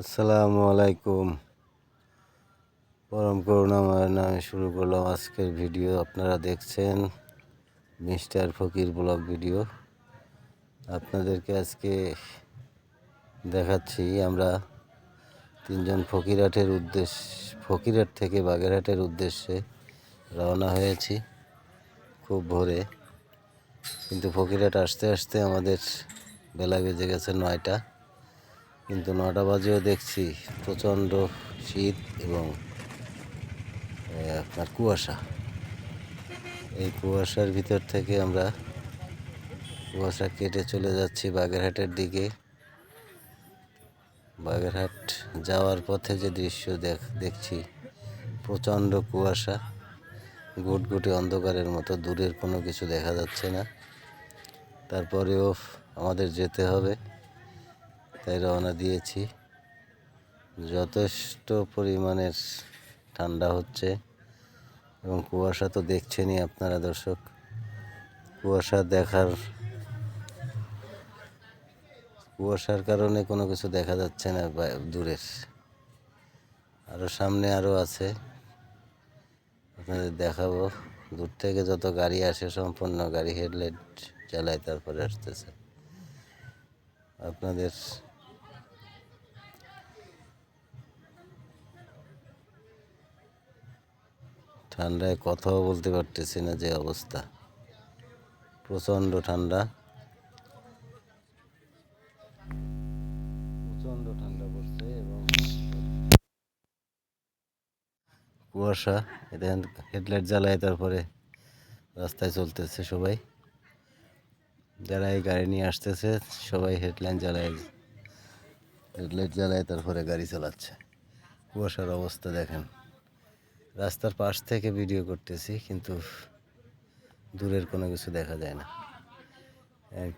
আসসালামু আলাইকুম। পরম করুণাময় নামে শুরু করলাম আজকের ভিডিও। আপনারা দেখছেন মিস্টার ফকির ব্লগ ভিডিও। আপনাদেরকে আজকে দেখাচ্ছি আমরা তিনজন ফকিরহাটের উদ্দেশ্য ফকিরহাট থেকে বাগেরহাটের উদ্দেশ্যে রওনা হয়েছি খুব ভোরে। কিন্তু ফকিরহাট আসতে আসতে আমাদের বেলা বেজে গেছে নয়টা। কিন্তু নটা বাজেও দেখছি প্রচণ্ড শীত এবং আপনার কুয়াশা। এই কুয়াশার ভিতর থেকে আমরা কুয়াশা কেটে চলে যাচ্ছি বাগেরহাটের দিকে। বাগেরহাট যাওয়ার পথে যে দৃশ্য দেখ, দেখছি, প্রচণ্ড কুয়াশা। গুটগুটে অন্ধকারের মতো, দূরের কোনো কিছু দেখা যাচ্ছে না। তারপরেও আমাদের যেতে হবে। তাই রওনা দিয়েছি। যথেষ্ট পরিমাণের ঠান্ডা হচ্ছে এবং কুয়াশা তো দেখছেনই আপনারা দর্শক। কুয়াশা দেখার, কুয়াশার কারণে কোনো কিছু দেখা যাচ্ছে না দূরের। আরও সামনে আরও আছে। আপনাদের দেখাবো। দূর থেকে যত গাড়ি আসে, সম্পূর্ণ গাড়ি হেডলাইট জ্বালায় তারপরে আসতেছে। আপনাদের ঠান্ডায় কথাও বলতে পারতেছি না যে অবস্থা। প্রচণ্ড ঠান্ডা। প্রচণ্ড ঠান্ডা পড়ছে এবং কুয়াশা এটা হেডলাইট জ্বালায় তারপরে রাস্তায় চলতেছে সবাই। যারা এই গাড়ি নিয়ে আসতেছে, সবাই হেডলাইট জ্বালায় হেডলাইট জ্বালায় তারপরে গাড়ি চালাচ্ছে। কুয়াশার অবস্থা দেখেন। রাস্তার পাশ থেকে ভিডিও করতেছি, কিন্তু দূরের কোনো কিছু দেখা যায় না।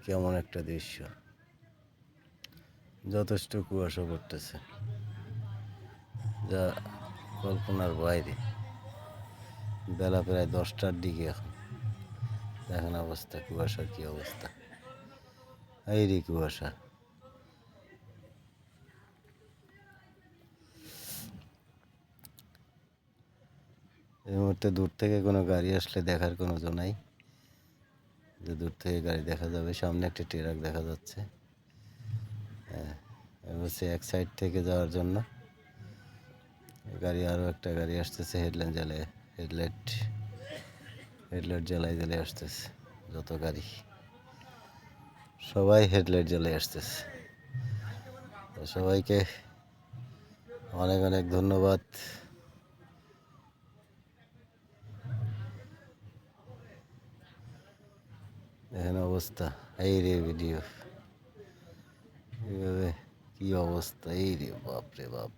কেমন একটা দৃশ্য। যথেষ্ট কুয়াশা পড়তেছে যা কল্পনার বাইরে। বেলা প্রায় দশটার দিকে এখন। দেখেন অবস্থা, কুয়াশার কি অবস্থা। এই রে কুয়াশা। এই মুহূর্তে দূর থেকে কোনো গাড়ি আসলে দেখার কোনো জো নাই। যে দূর থেকে গাড়ি দেখা যাবে, সামনে একটি ট্রাক দেখা যাচ্ছে। হ্যাঁ হচ্ছে এক সাইড থেকে যাওয়ার জন্য গাড়ি, আরও একটা গাড়ি আসতেছে হেডলাইট জ্বালায় হেডলাইট হেডলাইট জ্বালাই জ্বালাই আসতেছে যত গাড়ি। সবাই হেডলাইট জ্বালাই আসতেছে। সবাইকে অনেক অনেক ধন্যবাদ। দেখেন অবস্থা, এই রে ভিডিও এইভাবে কি অবস্থা, এই রে বাপ রে বাপ।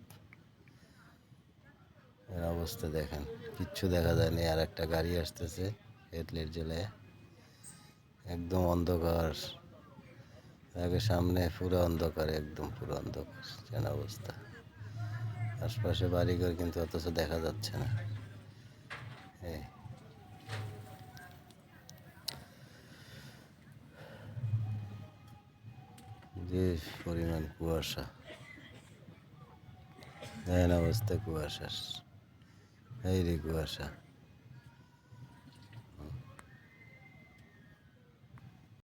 এর অবস্থা দেখেন, কিচ্ছু দেখা যায় না আর একটা গাড়ি আসতেছে হেডলাইট জ্বলে। একদম অন্ধকার। আগে সামনে পুরো অন্ধকার, একদম পুরো অন্ধকার। যেন অবস্থা। আশপাশে বাড়িঘর কিন্তু অথচ দেখা যাচ্ছে না। এই যে পরিমাণ কুয়াশা। দেখেন অবস্থা কুয়াশার এই রে কুয়াশা।